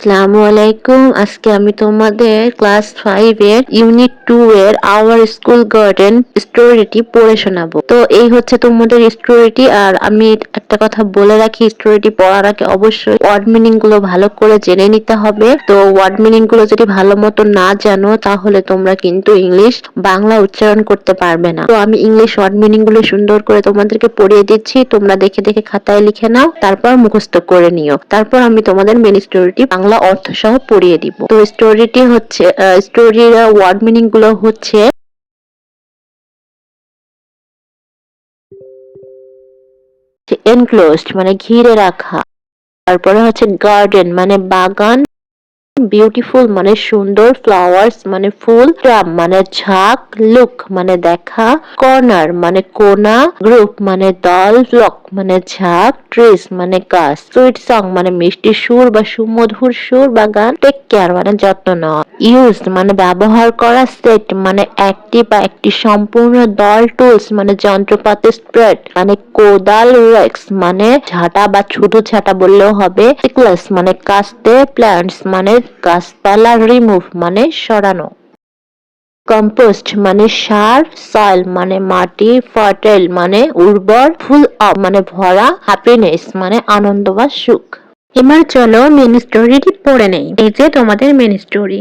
আসসালামু আলাইকুম। আজকে আমি তোমাদের ক্লাস ফাইভ এর ইউনিট টু এর আওয়ার স্কুল গার্ডেন স্টোরিটি পড়ে শোনাবো। তো এই হচ্ছে তোমাদের স্টোরিটি আর আমি একটা কথা বলে রাখি স্টোরিটি পড়ার আগে অবশ্যই ওয়ার্ড মিনিংগুলো ভালো করে জেনে নিতে হবে। তো ওয়ার্ড মিনিংগুলো যদি ভালো মতো না জানো, তাহলে তোমরা কিন্তু ইংলিশ বাংলা উচ্চারণ করতে পারবে না। তো আমি ইংলিশ ওয়ার্ড মিনিংগুলো সুন্দর করে তোমাদেরকে পড়িয়ে দিচ্ছি। তোমরা দেখে দেখে খাতায় লিখে নাও, তারপর মুখস্থ করে নিও। তারপর আমি তোমাদের মেন স্টোরিটি বাংলা অর্থ সহ পড়িয়ে দিব। তো স্টোরিটি হচ্ছে স্টোরির ওয়ার্ড মিনিংগুলো হচ্ছে এনক্লোজড মানে ঘিরে রাখা। তারপরে হচ্ছে গার্ডেন মানে বাগান। বিউটিফুল মানে সুন্দর ফ্লাওয়ার্স মানে ফুল, ট্রাম মানে ঝাঁক লুক মানে দেখা কর্নার মানে কোনা গ্রুপ মানে দল ব্লক মানে ঝাঁক ট্রিস মানে গাছ সুইট সং মানে মিষ্টি সুর বা সুমধুর সুর বা গান টেক কেয়ার মানে যত্ন নেওয়া ইউজ মানে ব্যবহার করা সেট মানে একটি বা একটি সম্পূর্ণ দল টুলস মানে যন্ত্রপাতি স্প্রেড মানে কোদাল রেক্স মানে ঝাঁটা বা শুধু ঝাঁটা বললেও হবে মানে কাস্তে প্ল্যান্টস মানে গাছপালা রিমুভ মানে সরানো। কম্পোস্ট মানে সার সয়েল মানে মাটি ফার্টাইল মানে উর্বর, ফুল অফ মানে ভরা হ্যাপিনেস মানে আনন্দ বা সুখ। এবার চলো মেন স্টোরিটি পড়ে নেই। এই যে তোমাদের main story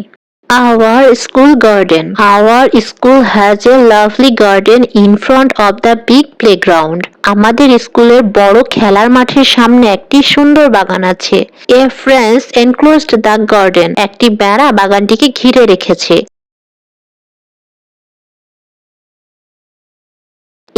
Our school garden. Our school has a lovely garden in front of the big playground. আমাদের স্কুলের বড় খেলার মাঠের সামনে একটি সুন্দর বাগান আছে a fence enclosed the garden একটি বেড়া বাগানটিকে ঘিরে রেখেছে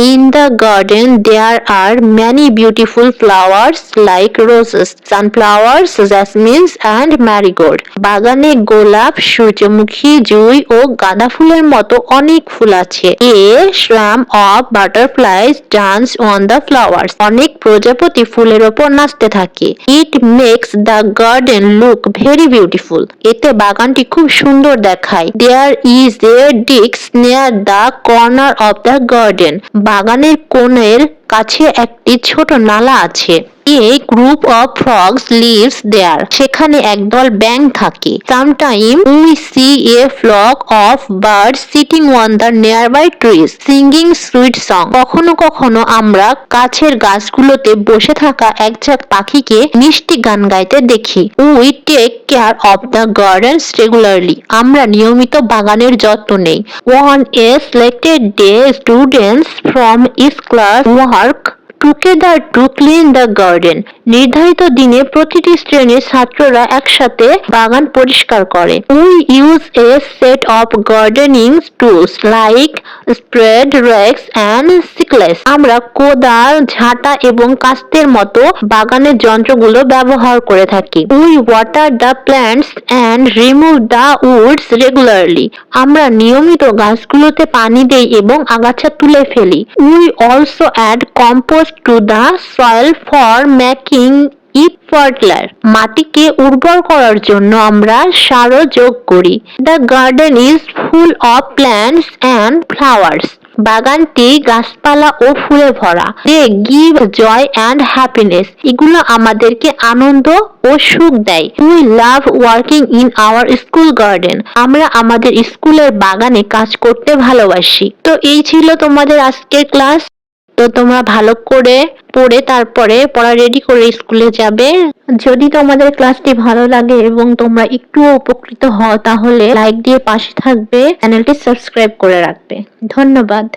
In the garden there are many beautiful flowers like roses, sunflowers, jasmines and marigold. বাগানে গোলাপ, সূর্যমুখী, জুই ও গাঁদা ফুলের মতো অনেক ফুল আছে। A swarm of butterflies dance on the flowers. অনেক প্রজাপতি ফুলের ওপর নাচতে থাকে। It makes the garden look very beautiful. এতে বাগানটি খুব সুন্দর দেখায়। There is a ditch near the corner of the garden. বাগানের কোণের কাছে একটি ছোট নালা আছে। A group of frogs lives there সেখানে একদল ব্যাং থাকে। Sometime we see a flock of bird sitting on the nearby trees singing sweet song কখনো কখনো আমরা কাছের গাছগুলোতে বসে থাকা একঝাঁক পাখিকে মিষ্টি গান গাইতে দেখি। We take care of the gardens regularly আমরা নিয়মিত বাগানের যত্ন নেই। One a selected day students from each class work together to clean the garden. নির্ধারিত দিনে প্রতিটি শ্রেণির ছাত্ররা একসাথে বাগান পরিষ্কার করে। We use a set of gardening tools like spades rakes and sickles. আমরা কোদাল, ঝাঁটা এবং কাস্তের মতো বাগানের যন্ত্রগুলো ব্যবহার করে থাকি। We water the plants and remove the weeds regularly. আমরা নিয়মিত গাছগুলোতে পানি দেই এবং আগাছা তুলে ফেলি। We also add compost to the soil for making it fertile মাটিকে উর্বর করার জন্য আমরা সারও যোগ করি। The garden is full of plants and flowers বাগানটি গাছপালা ও ফুলে ভরা। They give joy and happiness এগুলো আমাদেরকে আনন্দ ও সুখ দেয়। We love working in our school garden আমরা আমাদের স্কুলের বাগানে কাজ করতে ভালোবাসি। তো এই ছিল তোমাদের আজকের ক্লাস তো তোমরা ভালো করে পড়ে তারপরে পড়া রেডি করে স্কুলে যাবে। যদি তোমাদের ক্লাসটি ভালো লাগে এবং তোমরা একটু উপকৃত হও, তাহলে লাইক দিয়ে পাশে থাকবে চ্যানেলটি সাবস্ক্রাইব করে রাখবে। ধন্যবাদ।